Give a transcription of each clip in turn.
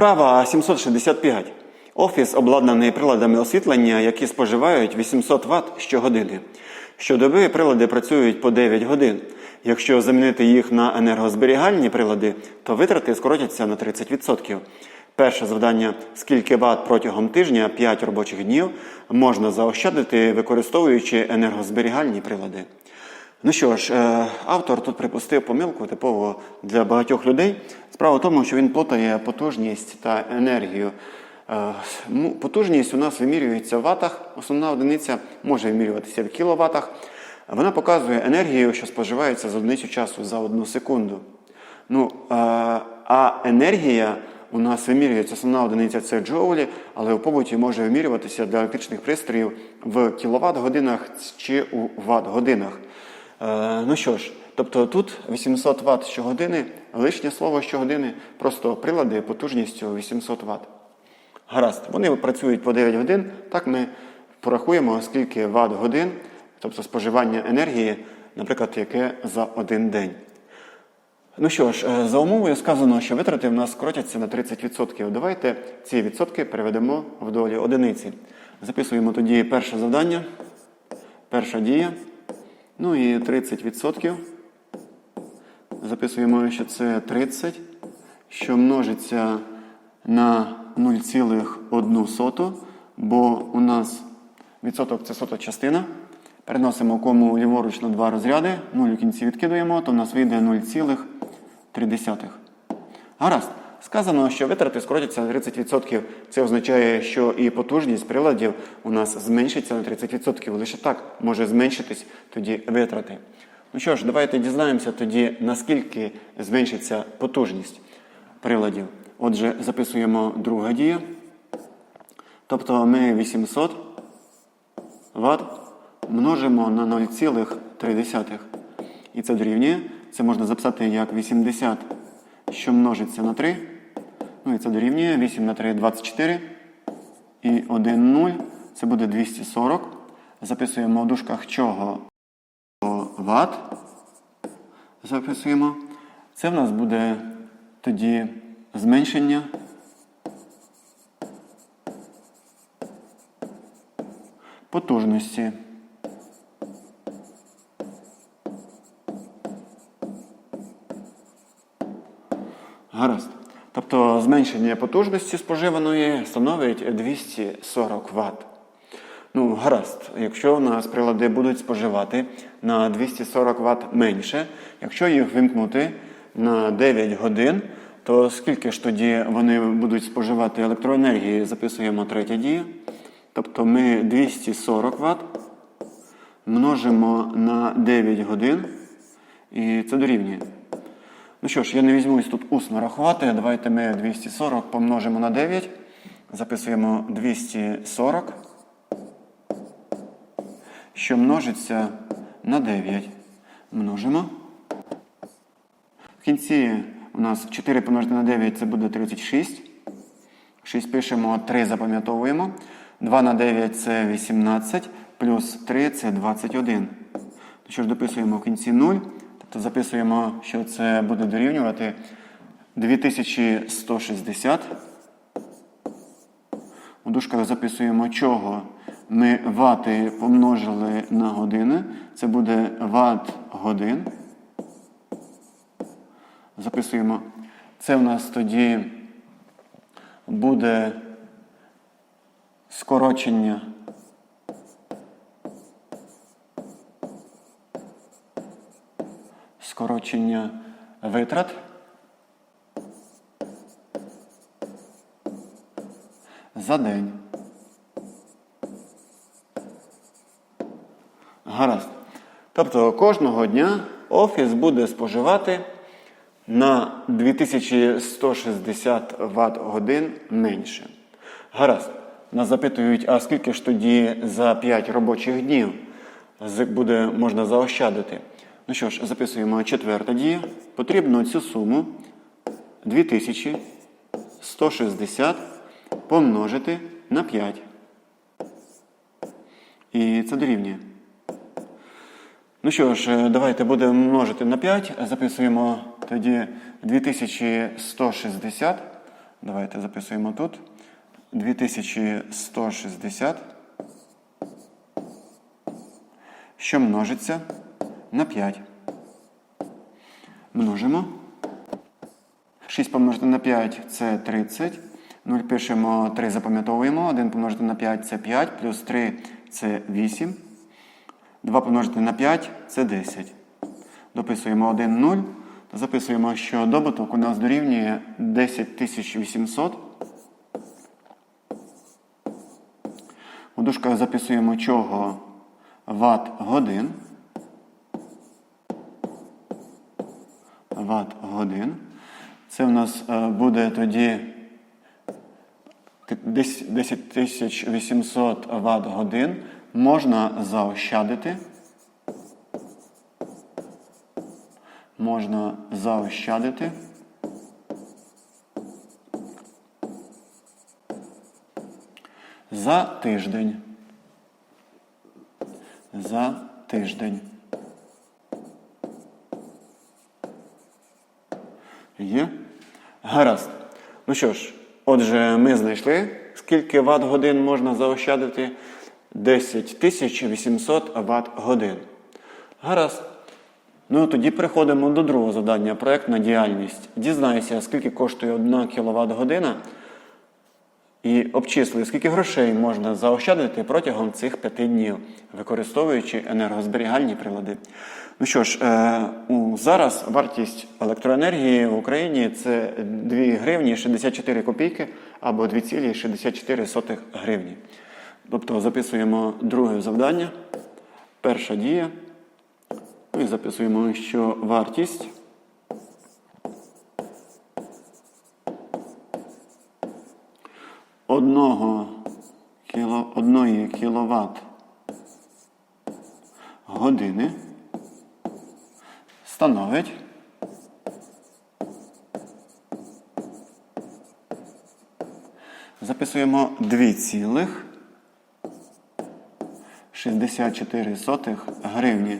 Вправа 765. Офіс обладнаний приладами освітлення, які споживають 800 Вт щогодини. Щодоби прилади працюють по 9 годин. Якщо замінити їх на енергозберігальні прилади, то витрати скоротяться на 30%. Перше завдання: скільки Вт протягом тижня 5 робочих днів можна заощадити, використовуючи енергозберігальні прилади. Ну що ж, е, автор тут припустив помилку типово для багатьох людей. Справа в тому, що він плутає потужність та енергію. Е, ну, Потужність у нас вимірюється в ватах, основна одиниця може вимірюватися в кіловатах. Вона показує енергію, що споживається за одиницю часу за одну секунду. Ну, е, а енергія у нас вимірюється, основна одиниця це джоулі, але у побуті може вимірюватися для електричних пристроїв в кіловат-годинах чи у ватт-годинах. Е, ну що ж, тобто тут 800 Вт щогодини, лишнє слово щогодини, просто прилади потужністю 800 Вт. Гаразд, вони працюють по 9 годин. Так ми порахуємо, скільки Вт годин, тобто споживання енергії, наприклад, яке за один день. Ну що ж, е, за умовою сказано, що витрати в нас скоротяться на 30%. Давайте ці відсотки переведемо в долі одиниці. Записуємо тоді перше завдання, перша дія. Ну і 30%. Записуємо, що це 30, що множиться на 0,1, бо у нас відсоток це сота частина. Переносимо кому ліворуч на два розряди, 0 у кінці відкидуємо, то в нас вийде 0,3. Гаразд. Сказано, що витрати скоротяться на 30%. Це означає, що і потужність приладів у нас зменшиться на 30%. Лише так може зменшитись тоді витрати. Ну що ж, давайте дізнаємося тоді, наскільки зменшиться потужність приладів. Отже, записуємо друга дія. Тобто ми 800 Вт множимо на 0,3. І це дорівнює. Це можна записати як 80, що множиться на 3. Ну і це дорівнює 8 на 3 24. І 1 0. Це буде 240. Записуємо в дужках чого Вт. Записуємо. Це в нас буде тоді зменшення. Потужності. Гаразд. Тобто зменшення потужності споживаної становить 240 Вт. Ну, гаразд, якщо у нас прилади будуть споживати на 240 Вт менше, якщо їх вимкнути на 9 годин, то скільки ж тоді вони будуть споживати електроенергії, записуємо третя дія. Тобто ми 240 Вт множимо на 9 годин, і це дорівнює. Ну що ж, я не візьмусь тут усно рахувати. Давайте ми 240 помножимо на 9. Записуємо 240, що множиться на 9. Множимо. В кінці у нас 4 помножити на 9 це буде 36. 6 пишемо, 3 запам'ятовуємо. 2 на 9 це 18, плюс 3 це 21. Ну що ж, дописуємо в кінці 0. Тобто записуємо, що це буде дорівнювати 2160. У дужках записуємо, чого ми вати помножили на години. Це буде ват годин. Записуємо. Це у нас тоді буде скорочення. Скорочення витрат. За день. Гаразд. Тобто кожного дня офіс буде споживати на 2160 Вт годин менше. Гаразд. Нас запитують, а скільки ж тоді за 5 робочих днів буде можна заощадити? Ну що ж, записуємо четверта дія. Потрібно цю суму 2160 помножити на 5. І це дорівнює. Ну що ж, давайте будемо множити на 5. Записуємо тоді 2160 Давайте записуємо тут. 2160. Що множиться на 5. Множимо. 6 помножити на 5 це 30. 0 пишемо 3, запам'ятовуємо. 1 помножити на 5 це 5, плюс 3 це 8. 2 помножити на 5 це 10. Дописуємо 1, 0. Та записуємо, що добуток у нас дорівнює 10800. У дужках записуємо чого ватт годин. Ватт годин. Це в нас е, буде тоді ти- десь 10800 Вт годин можна заощадити. Можна заощадити. За тиждень. За тиждень. Є? Гаразд. Ну що ж, отже, ми знайшли, скільки ватт годин можна заощадити. 10 800 Вт годин. Гаразд. Ну, тоді переходимо до другого завдання. Проектна діяльність. Дізнайся, скільки коштує 1 кВт година. І обчисли, скільки грошей можна заощадити протягом цих п'яти днів, використовуючи енергозберігальні прилади. Ну що ж, е, зараз вартість електроенергії в Україні це 2 гривні 64 копійки або 2,64 гривні. Тобто записуємо друге завдання, перша дія. Ну і записуємо, що вартість одного кіло, одної кіловат години становить записуємо 2,64 гривні.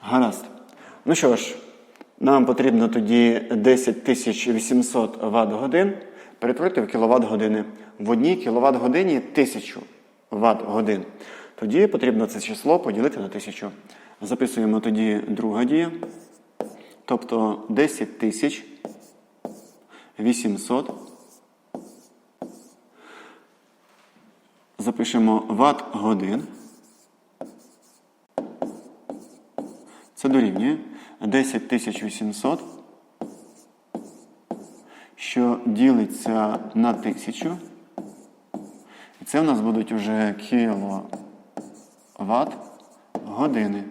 Гаразд. Ну що ж, нам потрібно тоді 10 800 Вт годин перетворити в кіловат години. В одній кіловат годині 1000 Вт годин. Тоді потрібно це число поділити на 1000. Записуємо тоді друга дія. Тобто 10 тисяч 800. Запишемо Вт годин. Це дорівнює 10 800, що ділиться на 1000. І це у нас будуть вже кіловат години.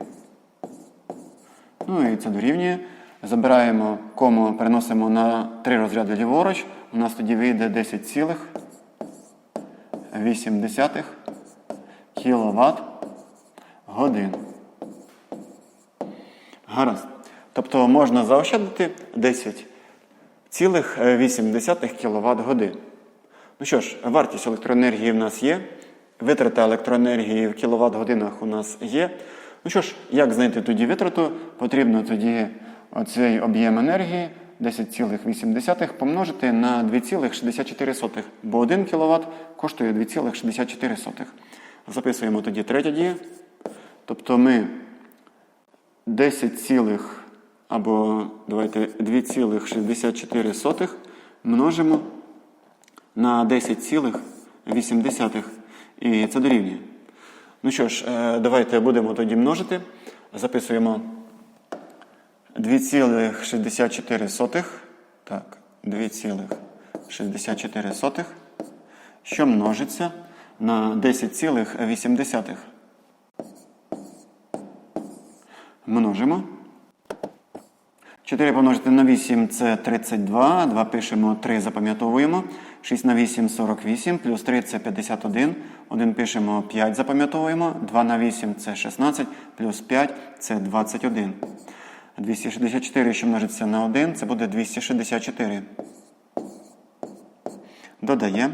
Ну і це дорівнює. Забираємо кому, переносимо на три розряди ліворуч. У нас тоді вийде 10,8 кіловат годин. Гаразд. Тобто можна заощадити 10,8 кВт годин. Ну що ж, вартість електроенергії в нас є. Витрата електроенергії в кіловат годинах у нас є. Ну що ж, як знайти тоді витрату? Потрібно тоді оцей об'єм енергії 10,8 помножити на 2,64, бо 1 кВт коштує 2,64. Записуємо тоді третя дія. Тобто ми 10, цілих, або давайте 2,64 множимо на 10,8. І це дорівнює. Ну що ж, е, давайте будемо тоді множити. Записуємо 2,64. Так, 2,64, що множиться на 10,8. Множимо. 4 помножити на 8 це 32. 2 пишемо, 3 запам'ятовуємо. 6 на 8 48, плюс 3 це 51. 1 пишемо 5 запам'ятовуємо. 2 на 8 це 16, плюс 5 це 21. 264, що множиться на 1, це буде 264. Додаємо.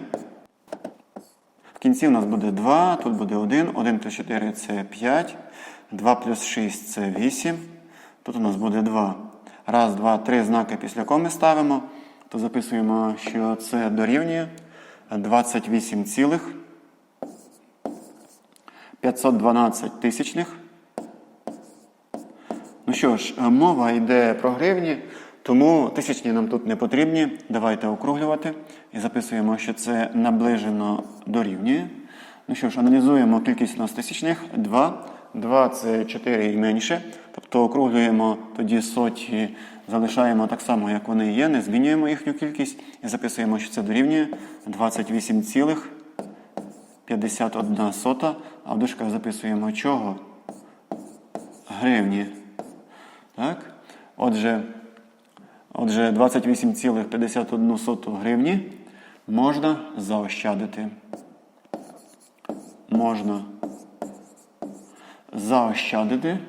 В кінці у нас буде 2, тут буде 1. 1 плюс 4 це 5. 2 плюс 6 це 8. Тут у нас буде 2. Раз, два, три знаки після коми ставимо. то записуємо, що це дорівнює 28 цілих 512 тисячних. Ну що ж, е, мова йде про гривні, тому тисячні нам тут не потрібні. Давайте округлювати і записуємо, що це наближено дорівнює. Ну що ж, аналізуємо кількість у нас тисячних. 2. 2 це 4 і менше. Тобто округлюємо тоді соті, залишаємо так само, як вони є, не змінюємо їхню кількість і записуємо, що це дорівнює 28 цілих 51 сота. А в дужках записуємо чого? Гривні. Так? Отже, отже 28,51 гривні можна заощадити. Можна заощадити.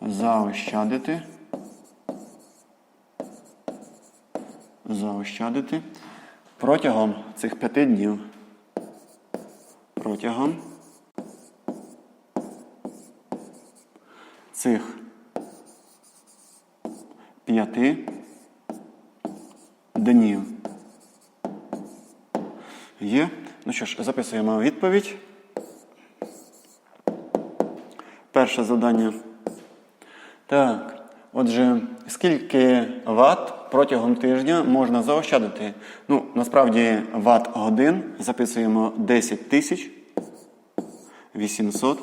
Заощадити. Заощадити протягом цих п'яти днів. Протягом цих п'яти днів. Є. Ну що ж, записуємо відповідь. Перше завдання. Так. Отже, скільки ватт протягом тижня можна заощадити? Ну, насправді, ватт годин записуємо 10 тисяч 800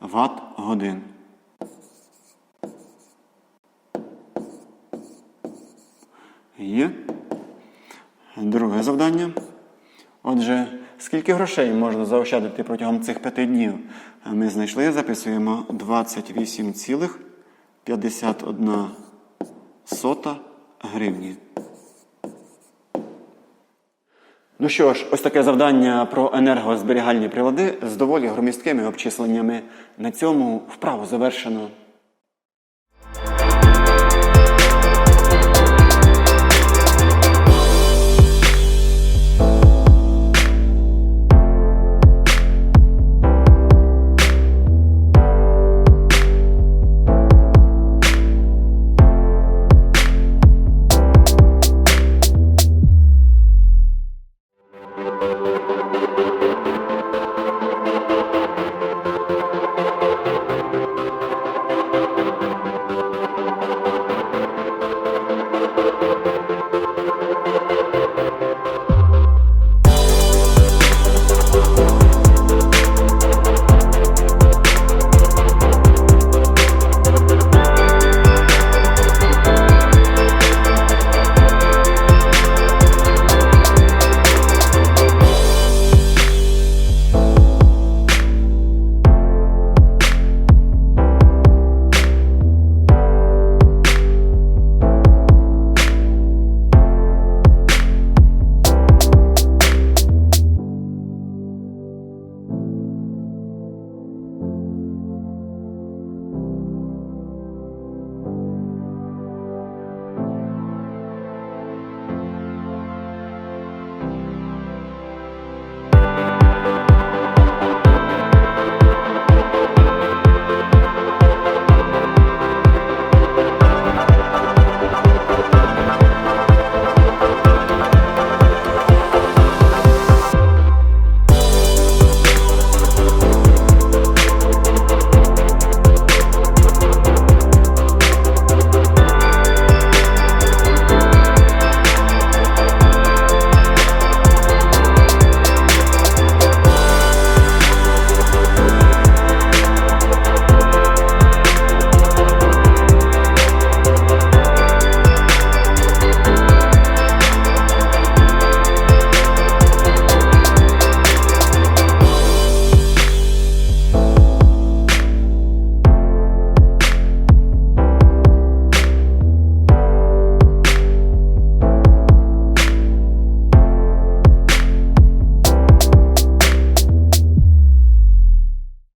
ватт годин. Є. Друге завдання. Отже, скільки грошей можна заощадити протягом цих п'яти днів? Ми знайшли, записуємо 28,51 гривні. Ну що ж, ось таке завдання про енергозберігальні прилади з доволі громісткими обчисленнями. На цьому вправу завершено.